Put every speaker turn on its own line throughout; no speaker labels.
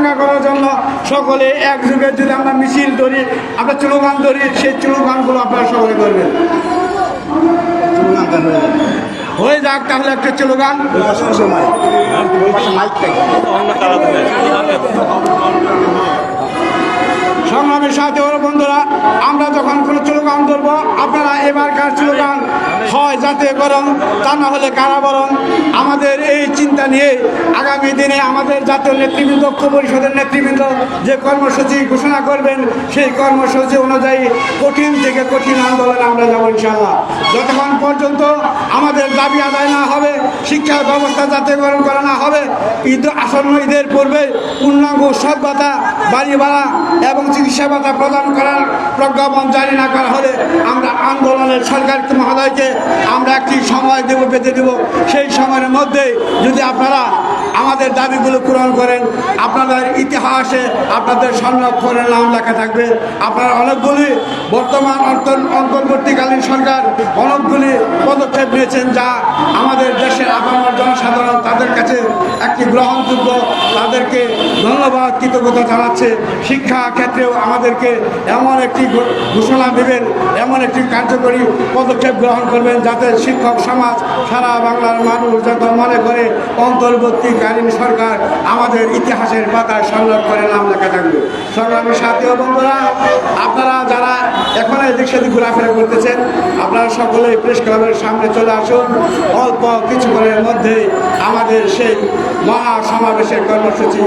চাঙ্গা করার জন্য সকলে একযোগে যদি আমরা মিছিল ধরি আমরা চুলোগান ধরি সেই চুলোগানগুলো আপনারা সকলে করবেন। হয়ে যাক। তাহলে একটা স্লোগান সংগ্রামের সাথে ওর বন্ধুরা, আমরা যখন কোনো স্লোগান ধরবো আপনারা এবার এবারকার স্লোগান? হয় যাতে জাতীয়করণ তা না হলে কারাবরণ। আমাদের এই চিন্তা নিয়ে আগামী দিনে আমাদের জাতীয় নেতৃবৃন্দ ঐক্য পরিষদের নেতৃবৃন্দ যে কর্মসূচি ঘোষণা করবেন, সেই কর্মসূচি অনুযায়ী কঠিন থেকে কঠিন আন্দোলনে আমরা যাব ইনশাল্লাহ যতক্ষণ পর্যন্ত আমাদের দাবি আদায় না হবে, শিক্ষা ব্যবস্থা যাতে জাতীয়করণ করা না হবে, ঈদ আসন্ন ঈদের পূর্বে পূর্ণাঙ্গ ভাতা বাড়ি ভাড়া এবং ভাতা প্রদান করার প্রজ্ঞাপন জারি না করা হলে আমরা আন্দোলনের সরকার মহোদয়কে আমরা একটি সময় দেব পেতে দেব। সেই সময়ের মধ্যে যদি আপনারা আমাদের দাবিগুলো পূরণ করেন। আপনাদের ইতিহাসে আপনাদের সংরক্ষণের নাম লেখা থাকবে। আপনারা অনেকগুলি বর্তমান অন্তর- অন্তর্বর্তীকালীন সরকার অনেকগুলি পদক্ষেপ নিয়েছেন যা আমাদের দেশের আপামর জনসাধারণ তাদের কাছে একটি গ্রহণযোগ্য, তাদেরকে ধন্যবাদ, কৃতজ্ঞতা জানাচ্ছে। শিক্ষা ক্ষেত্রেও আমাদেরকে এমন একটি ঘোষণা দেবেন, এমন একটি কার্যকরী পদক্ষেপ গ্রহণ করবেন যাতে শিক্ষক সমাজ সারা বাংলার মানুষ যত মনে করে অন্তর্বর্তীকালীন সরকার আমাদের ইতিহাসের পাতায় সংরক্ষণের নাম লেখা থাকবে সংগ্রামী সাথী ও বন্ধুরা, আপনারা যারা এখন এদিক সেদিক ঘোরাফেরা করতেছেন, আপনারা সকলেই প্রেস ক্লাবের সামনে চলে আসুন। অল্প কিছুক্ষণের মধ্যে আমাদের সেই মহা সমাবেশের কর্মসূচি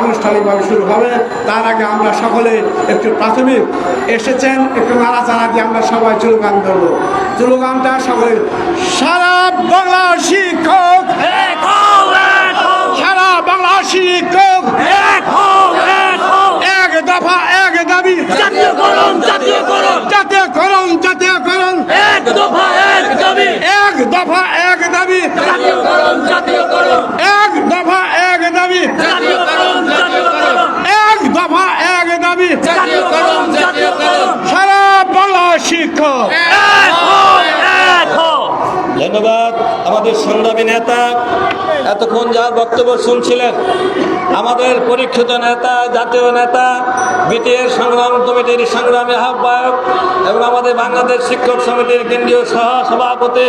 আনুষ্ঠানিকভাবে শুরু হবে। তার আগে আমরা সকলে একটু প্রাথমিক এসেছেন, একটু নাড়াচাড়া দিয়ে আমরা সবাই চুলগান ধরবো। চুলগানটা সকলে সারা বাংলা শিক্ষক সারা বাংলা শিক্ষক এক দফা এক দাবি।
জাতীয়করণ জাতীয়করণ।
জাতীয়করণ জাতীয়করণ।
এক দফা এক দাবি।
এক দফা এক দাবি।
জাতীয়করণ জাতীয়করণ।
এক দফা এক দাবি।
জাতীয়করণ জাতীয়করণ।
এক দফা এক দাবি।
জাতীয়করণ জাতীয়করণ।
সারা বাংলা শিক্ষক
এক হও এক হও
ধন্যবাদ আমাদের সংগ্রামী নেতা, এতক্ষণ যার বক্তব্য শুনছিলেন আমাদের পরীক্ষিত নেতা, জাতীয় নেতা, বিটিএর সংগ্রাম কমিটির সংগ্রামী আহ্বায়ক এবং আমাদের বাংলাদেশ শিক্ষক সমিতির কেন্দ্রীয় সহ সভাপতি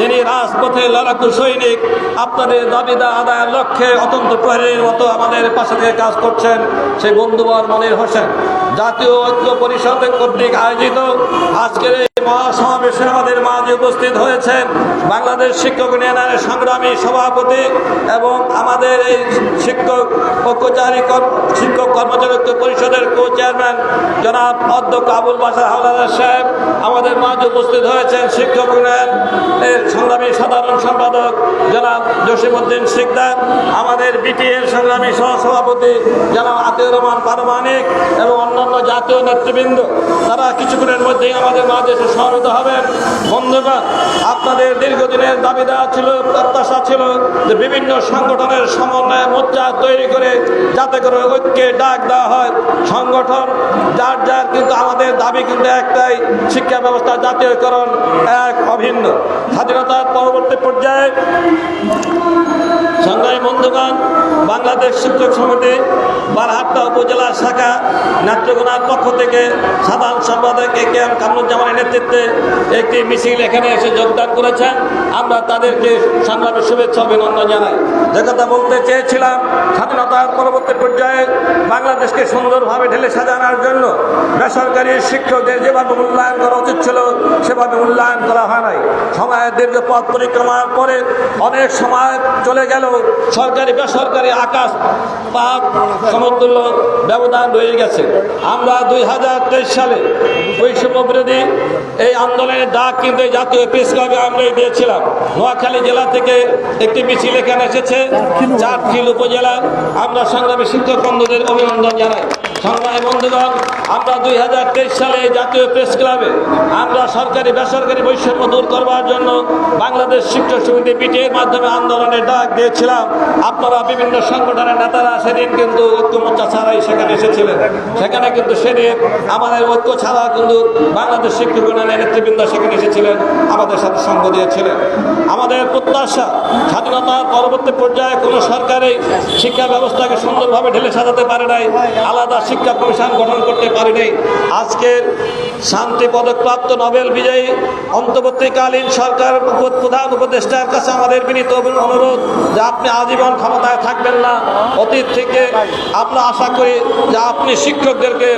যিনি রাজপথে লড়াকু সৈনিক, আপনাদের দাবিদা আদায়ের লক্ষ্যে অত্যন্ত প্রহরীর মতো আমাদের পাশে থেকে কাজ করছেন সেই বন্ধুবর মনির হোসেন। জাতীয় ঐক্য পরিষদ কর্তৃক আয়োজিত আজকের এই মহাসমাবেশে আমাদের মাঝে উপস্থিত হয়েছেন বাংলাদেশ শিক্ষক ইউনিয়নের সংগ্রামী সভাপতি এবং আমাদের এই শিক্ষক ঐক্যচারী কর- শিক্ষক কর্মচারী ঐক্য পরিষদের কো চেয়ারম্যান জনাব অধ্যক্ষ আবুল বাসার হাওলাদার সাহেব, আমাদের মাঝে উপস্থিত হয়েছেন শিক্ষক ইউনিয়ন সংগ্রামী সাধারণ সম্পাদক জনাব জসিমউদ্দিন শিকদার, আমাদের বিটিএর সংগ্রামী সহসভাপতি জনাব আতিউর রহমান পারমানিক এবং অন্যান্য জাতীয় নেতৃবৃন্দ, তারা কিছুক্ষণের মধ্যেই আমাদের মাঝে এসে সমবেত হবেন বন্ধুগণ, আপনাদের দীর্ঘদিনের দাবি দেওয়া ছিল, প্রত্যাশা ছিল যে বিভিন্ন সংগঠনের সমন্বয়ে মোর্চা তৈরি করে যাতে করে ঐক্যে ডাক দেওয়া হয়। সংগঠন, যার যার কিন্তু আমাদের দাবি কিন্তু একটাই, শিক্ষা ব্যবস্থা জাতীয়করণ এক অভিন্ন। স্বাধীনতার পরবর্তী পর্যায়ে সংগ্রামী বন্ধুগণ, বাংলাদেশ শিক্ষক সমিতি, বারহাট্টা উপজেলা শাখা নেত্রকোনার পক্ষ থেকে সাধারণ সম্পাদক এ কে এম কামরুজ্জামানের নেতৃত্বে একটি মিছিল এখানে এসে যোগদান করেছেন আমরা তাদেরকে সংগ্রামের শুভেচ্ছা, অভিনন্দন জানাই। যে কথা বলতে চেয়েছিলাম, স্বাধীনতার পরবর্তী পর্যায়ে বাংলাদেশকে সুন্দরভাবে ঢেলে সাজানোর জন্য বেসরকারি শিক্ষকদের যেভাবে মূল্যায়ন করা উচিত ছিল, সেভাবে মূল্যায়ন করা হয় নাই। সময়ের দীর্ঘ পথ পরিক্রমার পরে অনেক সময় চলে গেল। সরকারি বেসরকারি আকাশ পাক সমতুল্য ব্যবধান রয়ে গেছে। আমরা দুই হাজার তেইশ সালে বৈষম্য বিরোধী এই আন্দোলনের ডাক কিন্তু জাতীয় প্রেস ক্লাবে আমরাই দিয়েছিলাম। নোয়াখালী জেলা থেকে একটি মিছিল এখানে এসেছে। চারখিল উপজেলা। আমরা সংগ্রামী শিক্ষক বন্ধুদের অভিনন্দন জানাই। সংগ্রামী বন্ধুগণ, আমরা দুই হাজার তেইশ সালে জাতীয় প্রেস ক্লাবে আমরা সরকারি, বেসরকারি বৈষম্য দূর করবার জন্য বাংলাদেশ শিক্ষক সমিতি পিটিএর মাধ্যমে আন্দোলনের ডাক দিয়েছিলাম। আপনারা বিভিন্ন সংগঠনের নেতারা সেদিন কিন্তু ঐক্যমোর্চা ছাড়াই সেখানে এসেছিলেন। সেখানে কিন্তু সেদিন আমাদের ঐক্য ছাড়া কিন্তু বাংলাদেশ শিক্ষক ইউনিয়নের নেতৃবৃন্দ সেখানে এসেছিলেন, আমাদের সাথে সঙ্গ দিয়েছিলেন। আমাদের প্রত্যাশা স্বাধীনতার পরবর্তী পর্যায়ে কোনো সরকারই শিক্ষা ব্যবস্থাকে সুন্দরভাবে ঢেলে সাজাতে পারে নাই। আলাদা শিক্ষা কমিশন গঠন করতে পারেনি আজকের শান্তি পদকপ্রাপ্ত নোবেল বিজয়ী অন্তর্বর্তীকালীন সরকার প্রধান উপদেষ্টার কাছে আমাদের বিনীত অনুরোধ যে আপনি আজীবন ক্ষমতায় থাকবেন না। অতীত থেকে আমরা আশা করি যে আপনি শিক্ষকদেরকে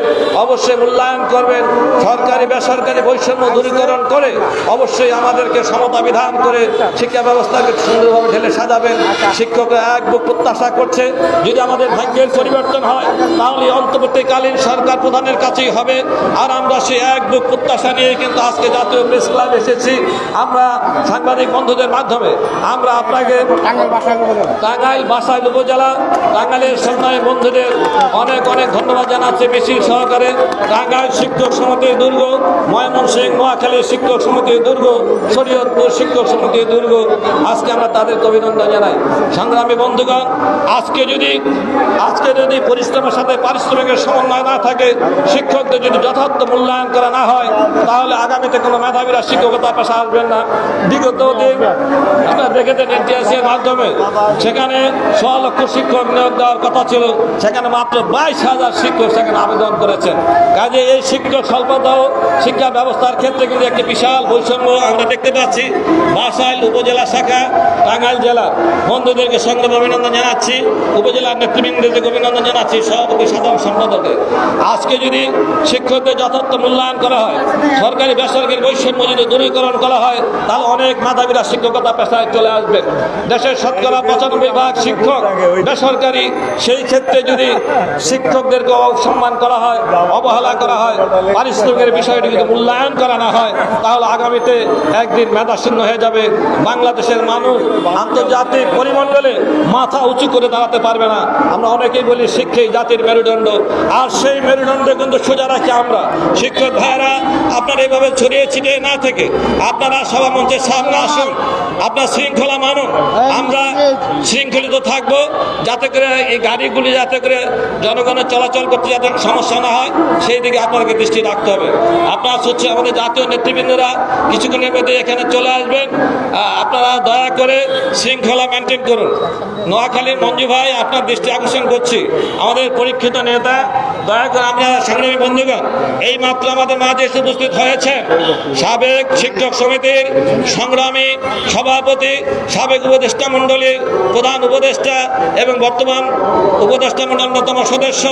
অবশ্যই মূল্যায়ন করবেন সরকারি বেসরকারি বৈষম্য দূরীকরণ করে অবশ্যই আমাদেরকে সমতা বিধান করে শিক্ষা ব্যবস্থাকে সুন্দরভাবে ঢেলে সাজাবেন। শিক্ষকরা এক বুক প্রত্যাশা করছে যদি আমাদের ভাগ্যের পরিবর্তন হয় তাহলে অন্তর্বর্তীকালীন সরকার প্রধানের কাছেই হবে। আর আমরা সেই এক বুক প্রত্যাশা নিয়ে কিন্তু আজকে জাতীয় প্রেস ক্লাব এসেছি। আমরা সাংবাদিক বন্ধুদের মাধ্যমে আমরা আপনাকে
টাঙ্গাইল
বাসাইল উপজেলা। টাঙ্গাইলের সন্ন্যায় বন্ধুদের অনেক অনেক ধন্যবাদ জানাচ্ছে। মিছিল সহকারে টাঙ্গাইল শিক্ষক সমিতির দুর্গ, ময়মনসিংহ নোয়াখালী শিক্ষক সমিতির দুর্গ, শরীয়তপুর শিক্ষক সমিতির দুর্গ। আজকে আমরা তাদেরকে অভিনন্দন জানাই। সংগ্রামী বন্ধুগণ, আজকে যদি আজকে যদি পরিশ্রমের সাথে পারিশ্রমিকের সমন্বয় না থাকে, শিক্ষকদের যদি যথার্থ মূল্যায়ন করা না হয়, তাহলে আগামীতে কোনো মেধাবীরা শিক্ষকতা পেশা আসবেন না। বিগত দিন আমরা দেখেছেন এনটিএসের মাধ্যমে, সেখানে ছ লক্ষ শিক্ষক নিয়োগ দেওয়ার কথা ছিল। সেখানে মাত্র বাইশ হাজার শিক্ষক সেখানে আবেদন করেছেন। কাজে এই শিক্ষক স্বল্পতাও শিক্ষা ব্যবস্থার ক্ষেত্রে কিন্তু একটি বিশাল বৈষম্য আমরা দেখতে পাচ্ছি। বাসাইল উপজেলা শাখা, টাঙ্গাইল জেলা। বন্ধুদেরকে সংগ্রাম অভিনন্দন জানাচ্ছি। উপজেলার নেতৃবৃন্দদেরকে অভিনন্দন জানাচ্ছি। সভাপতি সাধারণ সম্পাদকে আজকে যদি শিক্ষকদের যথার্থ মূল্যায়ন করা হয়, সরকারি বেসরকারি বৈষম্য যদি দূরীকরণ করা হয়, তাহলে অনেক মেধাবীরা শিক্ষকতা পেশায় চলে আসবে দেশের শতকরা পঁচানব্বই ভাগ শিক্ষক বেসরকারি সেই ক্ষেত্রে যদি শিক্ষকদেরকে সম্মান করা হয়, অবহেলা করা হয়, পারিশ্রমিকের বিষয়টি যদি মূল্যায়ন করা না হয়, তাহলে আগামীতে একদিন মেধাশূন্য হয়ে যাবে। বাংলাদেশের মানুষ আন্তর্জাতিক পরিমণ্ডলে মাথা উঁচু করে দাঁড়াতে পারবে না। আমরা অনেকেই বলি, শিক্ষাই জাতির মেরুদণ্ড। আর সেই মেরুদণ্ড কিন্তু সোজা রাখি আমরা। শিক্ষক ভাইয়েরা, আপনারা এইভাবে ছড়িয়ে ছিটিয়ে না থেকে আপনারা সভা মঞ্চের সামনে আসুন। আপনার শৃঙ্খলা মানুন। আমরা শৃঙ্খলিত থাকব। যাতে করে এই গাড়িগুলি যাতে করে জনগণের চলাচল করতে যাতে সমস্যা না হয়, সেই দিকে আপনাকে দৃষ্টি রাখতে হবে। আপনার হচ্ছে আমাদের জাতীয় নেতৃবৃন্দরা কিছুক্ষণের মধ্যে এখানে চলে আসবেন। আপনারা দয়া করে শৃঙ্খলা মেনটেন করুন। নোয়াখালীর মঞ্জু ভাই, আপনার দৃষ্টি আকর্ষণ করছি। আমাদের পরীক্ষিত নেতা, দয়া করে আমরা সংগ্রামী বন্ধুগণ, এই মাত্র আমাদের মাঝে এসে উপস্থিত হয়েছে সাবেক শিক্ষক সমিতির সংগ্রামী সভাপতি, সাবেক উপদেষ্টা মণ্ডলীর প্রধান উপদেষ্টা এবং বর্তমান উপদেষ্টা মণ্ডল অন্যতম সদস্য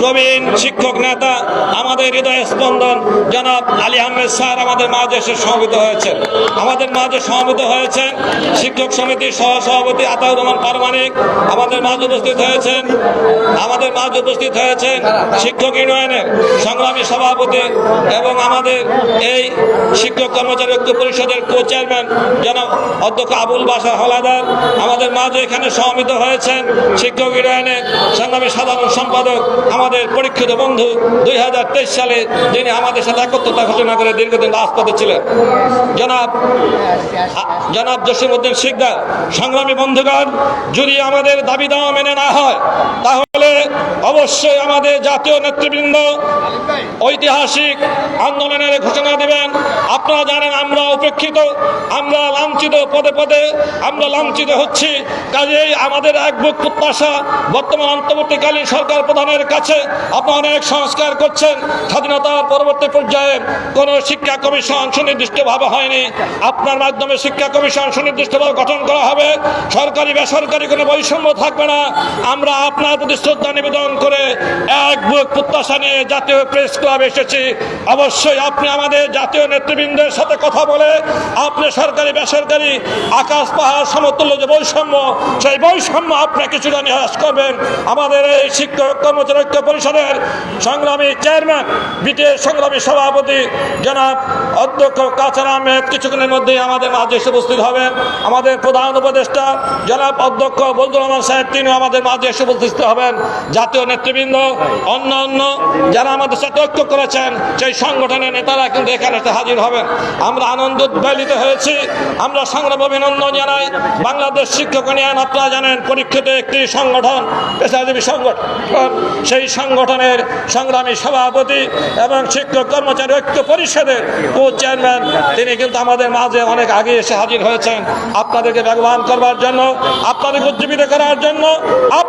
প্রবীণ শিক্ষক নেতা আমাদের হৃদয় স্পন্দন জনাব আলী আহমেদ স্যার আমাদের মাঝে এসে সমবেত হয়েছেন। আমাদের মাঝে সমবেত হয়েছেন শিক্ষক সমিতির সহ সভাপতি আতাউর রহমান পারমানিক আমাদের মাঝে উপস্থিত হয়েছেন, আমাদের মাঝে উপস্থিত হয়েছেন শিক্ষক ইউনিয়নের সংগ্রামী সভাপতি এবং আমাদের এই শিক্ষক কর্মচারী ঐক্য পরিষদের কো চেয়ারম্যান জনাব অধ্যক্ষ আবুল বাসা হলাদার। আমাদের মাঝে এখানে সমবেত হয়েছেন শিক্ষক ইউনিয়নের সংগ্রামী সাধারণ সম্পাদক, আমাদের পরীক্ষিত বন্ধু দুই হাজার তেইশ সালে যিনি আমাদের সাথে একত্রতা ঘোষণা করে দীর্ঘদিন রাজপথে ছিলেন। জনাব জনাব জসিমউদ্দিন শিকদার, সংগ্রামী বন্ধুগণ, যদি আমাদের দাবি দাওয়া মেনে না হয়, তাহলে অবশ্যই আমাদের জাতীয় নেতৃবৃন্দ ঐতিহাসিক আন্দোলনের ঘোষণা দেবেন। আপনারা জানেন আমরা উপেক্ষিত, আমরা লাঞ্ছিত পদে পদে, আমরা লাঞ্ছিত হচ্ছি। কাজেই আমাদের এক বুক প্রত্যাশা বর্তমান অন্তর্বর্তীকালীন সরকার প্রধানের কাছে আপনারা অনেক সংস্কার করছেন। স্বাধীনতার পরবর্তী পর্যায়ে কোনো শিক্ষা কমিশন সুনির্দিষ্টভাবে হয়নি। আপনার মাধ্যমে শিক্ষা কমিশন সুনির্দিষ্টভাবে গঠন করা হবে। সরকারি, বেসরকারি কোনো বৈষম্য থাকবে না। আমরা আপনার প্রতি শ্রদ্ধা নিবেদন করে এক বুক প্রত্যাশা নিয়ে জাতীয় প্রেস ক্লাব এসেছি। অবশ্যই আপনি আমাদের জাতীয় নেতৃবৃন্দের সাথে কথা বলে আপনি সরকারি, বেসরকারি, আকাশ, পাহাড়, সমতুল্য যে বৈষম্য, সেই বৈষম্য আপনি কিছুটা নিরাশ করবেন। আমাদের এই শিক্ষক কর্মচারী ঐক্য পরিষদের সংগ্রামী চেয়ারম্যান বিটিএর সংগ্রামী সভাপতি জনাব অধ্যক্ষ কাছার আহমেদ কিছুক্ষণের মধ্যেই আমাদের মাঝে এসে উপস্থিত হবেন। আমাদের প্রধান উপদেষ্টা জনাব অধ্যক্ষ বলদুর রহমান সাহেব, তিনিও আমাদের মাঝে এসে উপস্থিত হবেন। জাতীয় নেতৃবৃন্দ অন্য অন্য যারা আমাদের সাথে ঐক্য করেছেন, সেই সংগঠনের নেতারা কিন্তু এখানে হাজির হবেন। আমরা আনন্দ উদ্বেলিত হয়েছি। আমরা সংগ্রাম অভিনন্দন জানাই। বাংলাদেশ শিক্ষক ইউনিয়ন, আপনারা জানেন, পরীক্ষিত একটি সংগঠন, পেশাজীবী সংগঠন। সেই সংগঠনের সংগ্রামী সভাপতি এবং শিক্ষক কর্মচারী ঐক্য পরিষদের কো চেয়ারম্যান তিনি কিন্তু আমাদের মাঝে অনেক আগে এসে হাজির হয়েছেন। আপনাদেরকে ব্যবহার করবার জন্য, আপনাদেরকে উজ্জীবিত করার জন্য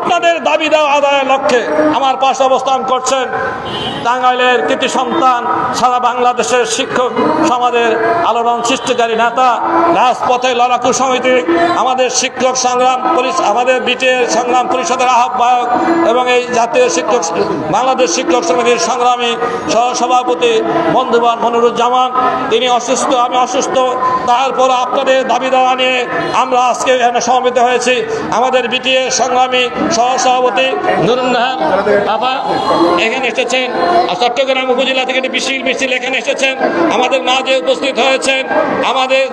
আপনাদের দাবি দেওয়া আদায়ের লক্ষ্যে আমার পাশে অবস্থান করছেন টাঙ্গাইলের কৃতি সন্তান, সারা বাংলাদেশের শিক্ষক সমাজের আলোড়ন সৃষ্টিকারী নেতা, রাজপথে লড়াকু সমিতি, আমাদের শিক্ষক সংগ্রাম আমাদের বিটিএর সংগ্রাম পরিষদের আহ্বায়ক এবং এই জাতীয় শিক্ষক, বাংলাদেশ শিক্ষক সমিতির সংগ্রামী সহসভাপতি বন্ধুবান মনিরুজ্জামান, তিনি অসুস্থ, আমি অসুস্থ, তারপর আপনাদের দাবি দেওয়া নিয়ে আমরা আজকে এখানে সমবেত হয়েছি। আমাদের বিটিএ সংগ্রামী সহসভাপতি নুরুন নুরুন্নাহান আপা এখানে এসেছেন। চট্টগ্রাম উপজেলা থেকে একটি মিছিল এখানে এসেছেন। আমাদের মাঝে উপস্থিত হয়েছেন আমাদের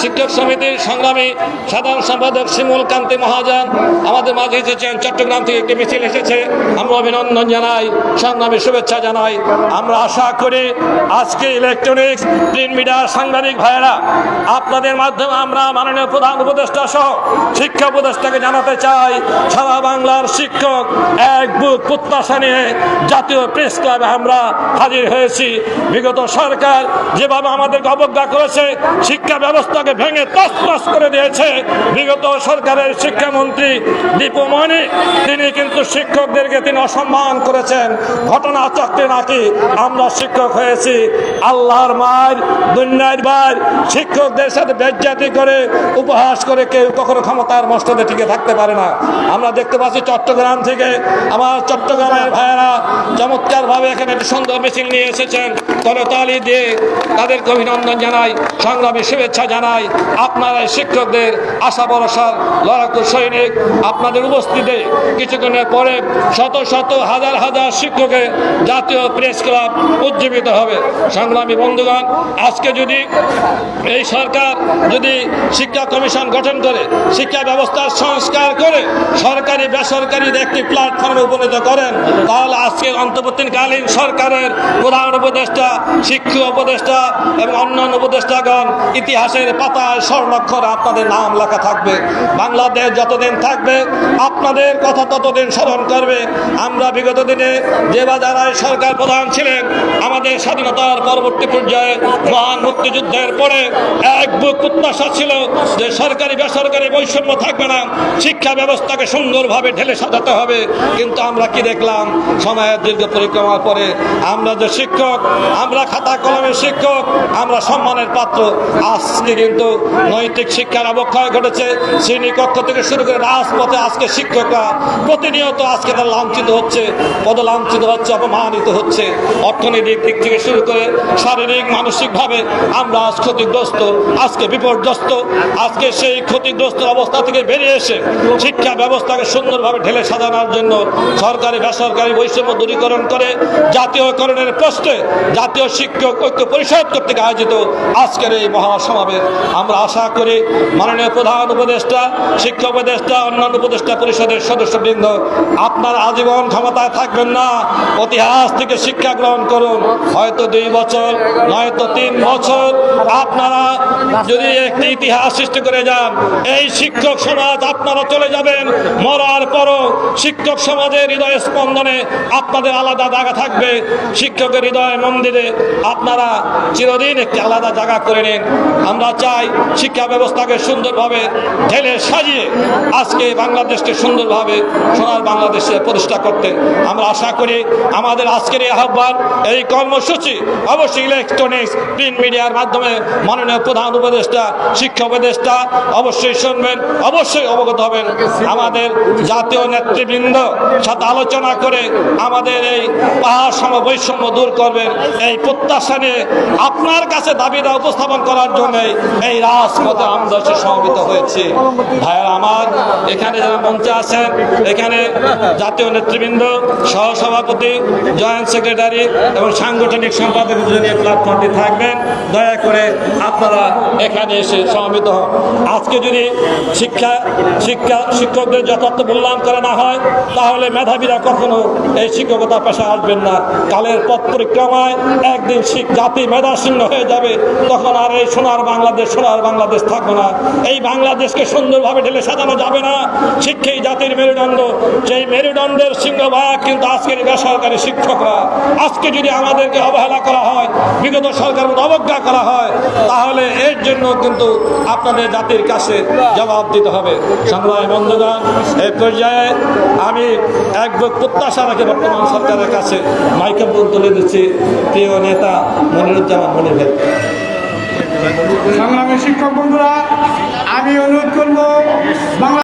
শিক্ষক সমিতির সংগ্রামী সাধারণ সম্পাদক শিমুল কান্তি মহাজন। আমাদের মাঝে এসেছেন, চট্টগ্রাম থেকে একটি মিছিল এসেছে। আমরা অভিনন্দন জানাই, সংগ্রামী শুভেচ্ছা জানাই। আমরা আশা করি আজকে ইলেকট্রনিক্স প্রিন্ট মিডিয়ার সাংবাদিক ভাইয়েরা, আপনাদের মাধ্যমে আমরা মাননীয় প্রধান উপদেষ্টা সহ শিক্ষা উপদেষ্টাকে জানাতে চাই। বাংলার শিক্ষক এক বুক প্রত্যাশা নিয়ে জাতীয় প্রেস ক্লাবে আমরা হাজির হয়েছি। বিগত সরকার যেভাবে আমাদেরকে অবজ্ঞা করেছে, শিক্ষা ব্যবস্থাকে ভেঙে তসতস করে দিয়েছে। বিগত সরকারের শিক্ষামন্ত্রী দীপু মনি তিনি কিন্তু শিক্ষকদেরকে তিনি অসম্মান করেছেন। ঘটনা চক্রে নাকি আমরা শিক্ষক হয়েছি। আল্লাহর মার, দুনিয়ার বার শিক্ষকদের সাথে বেজ্জাতি করে, উপহাস করে কেউ কখনো ক্ষমতার মস্তদে টিকে থাকতে পারে না। আমরা দেখতে পাচ্ছি চট্টগ্রাম থেকে আমার চট্টগ্রামের ভাইয়েরা চমৎকার ভাবে এখানে একটি সুন্দর মিছিল নিয়ে এসেছেন। করতালি দিয়ে তাদেরকে অভিনন্দন জানাই, সংগ্রামী শুভেচ্ছা জানাই। আপনারা শিক্ষকদের আশা ভরসার লড়াকু সৈনিক। আপনাদের উপস্থিতিতে কিছুক্ষণের পরে শত শত হাজার হাজার শিক্ষকের জাতীয় প্রেস ক্লাব উজ্জীবিত হবে। সংগ্রামী বন্ধুগণ, আজকে যদি এই সরকার যদি শিক্ষা কমিশন গঠন করে, শিক্ষা ব্যবস্থার সংস্কার করে, সরকারি বেসরকারি একটি প্ল্যাটফর্মে উপনীত করেন, তাহলে আজকে অন্তর্বর্তীকালীন সরকারের প্রধান উপদেষ্টা, শিক্ষা উপদেষ্টা এবং অন্যান্য উপদেষ্টাগণ ইতিহাসের পাতায় স্বর্ণাক্ষরে আপনাদের নাম লেখা থাকবে। বাংলাদেশ যতদিন থাকবে, আপনাদের কথা ততদিন স্মরণ করবে। আমরা বিগত দিনে যে বা সরকার প্রধান ছিলেন, আমাদের স্বাধীনতার পরবর্তী পর্যায়ে মহান মুক্তিযুদ্ধের পরে এক বুক প্রত্যাশা ছিল যে সরকারি, বেসরকারি বৈষম্য থাকবে না, শিক্ষা ব্যবস্থাকে সুন্দরভাবে ঢেলে সাজাতে হবে। কিন্তু আমরা কি দেখলাম? সময়ের দীর্ঘ পরিক্রমার পরে আমরা যে শিক্ষক, আমরা খাতা কলমের শিক্ষক, আমরা সম্মানের পাত্র। আজকে কিন্তু নৈতিক শিক্ষার অবক্ষয় ঘটেছে। শ্রেণি কক্ষ থেকে শুরু করে রাজপথে আজকে শিক্ষকরা প্রতিনিয়ত আজকে তারা লাঞ্ছিত হচ্ছে, পদলাঞ্ছিত হচ্ছে, অপমানিত হচ্ছে। অর্থনৈতিক দিক থেকে শুরু করে শারীরিক, মানসিকভাবে আমরা আজ ক্ষতিগ্রস্ত, আজকে বিপর্যস্ত, আজকে সেই ক্ষতিগ্রস্ত অবস্থা থেকে বেরিয়ে এসে শিক্ষা ব্যবস্থাকে সুন্দরভাবে ঢেলে সাজানোর জন্য সরকারি, বেসরকারি বৈষম্য দূরীকরণ করে জাতীয়করণের প্রশ্নে জাতীয় শিক্ষক ঐক্য পরিষদ কর্তৃক আয়োজিত আজকের এই মহাসমাবেশ। আমরা আশা করি মাননীয় প্রধান উপদেষ্টা, শিক্ষা উপদেষ্টা, অন্যান্য উপদেষ্টা পরিষদের সদস্যবৃন্দ, আপনারা আজীবন ক্ষমতায় থাকবেন না। ইতিহাস থেকে শিক্ষা গ্রহণ করুন। হয়তো দুই বছর, নয়তো তিন বছর। আপনারা যদি একটি ইতিহাস সৃষ্টি করে যান, এই শিক্ষক সমাজ আপনারা চলে যাবেন। মরার পরও শিক্ষক সমাজের হৃদয় স্পন্দনে আপনাদের আলাদা জায়গা থাকবে। শিক্ষকের হৃদয় মন্দিরে আপনারা চিরদিন একটি আলাদা জায়গা করে নিন। আমরা চাই শিক্ষা ব্যবস্থাকে সুন্দরভাবে ঢেলে সাজিয়ে আজকে বাংলাদেশকে সুন্দরভাবে সোনার বাংলাদেশে প্রতিষ্ঠা করতে। আমরা আশা করি আমাদের আজকের এই আহ্বান, এই কর্মসূচি অবশ্যই ইলেকট্রনিক্স প্রিন্ট মিডিয়ার মাধ্যমে মাননীয় প্রধান উপদেষ্টা, শিক্ষা উপদেষ্টা অবশ্যই শুনবেন, অবশ্যই অবগত হবেন। আমাদের জাতীয় নেতৃবৃন্দ সাথে আলোচনা করে আমাদের এই পাহাড় সম বৈষম্য দূর করবেন এই প্রত্যাশা নিয়ে আপনার কাছে দাবিটা উপস্থাপন করার জন্য এই রাজপথে আমরা সমবেত হয়েছি। ভাইয়ের আমার, এখানে যারা মঞ্চে আছেন, এখানে জাতীয় নেতৃবৃন্দ, সহসভাপতি, জয়েন্ট সেক্রেটারি এবং সাংগঠনিক সম্পাদক দুজনের প্ল্যাটফর্মটি থাকবেন। দয়া করে আপনারা এখানে এসে সমবেত হন। আজকে যদি শিক্ষা শিক্ষা শিক্ষকদের যথার্থ মূল্যায়ন করা না হয়, তাহলে মেধাবীরা কখনো এই শিক্ষকতা পেশা আসবেন না। কালের পথ পরিক্রমায় একদিন জাতি মেধাশূন্য হয়ে যাবে, তখন আর এই সোনার বাংলাদেশ সোনার বাংলাদেশ থাকবে না। এই বাংলাদেশকে সুন্দরভাবে ঢেলে সাজানো যাবে না। শিক্ষাই জাতির মেরুদণ্ড। সেই মেরুদণ্ডের সিংহভাগ কিন্তু আজকের বেসরকারি শিক্ষকরা, আজকে যদি আমাদেরকে অবহেলা করা হয়, বিগত সরকার অবজ্ঞা করা হয়, তাহলে এর জন্য কিন্তু আপনাদের জাতির কাছে জবাব দিতে হবে। সংগ্রামী বন্ধুগণ এই পর্যায়ে আমি এক প্রত্যাশা রাখি বর্তমান সরকারের কাছে মাইকে তুলে দিচ্ছি। প্রিয় নেতা মনিরুজ্জামান মনির ভাই
সংগ্রামী শিক্ষক বন্ধুরা, আমি অনুরোধ করব, বাংলা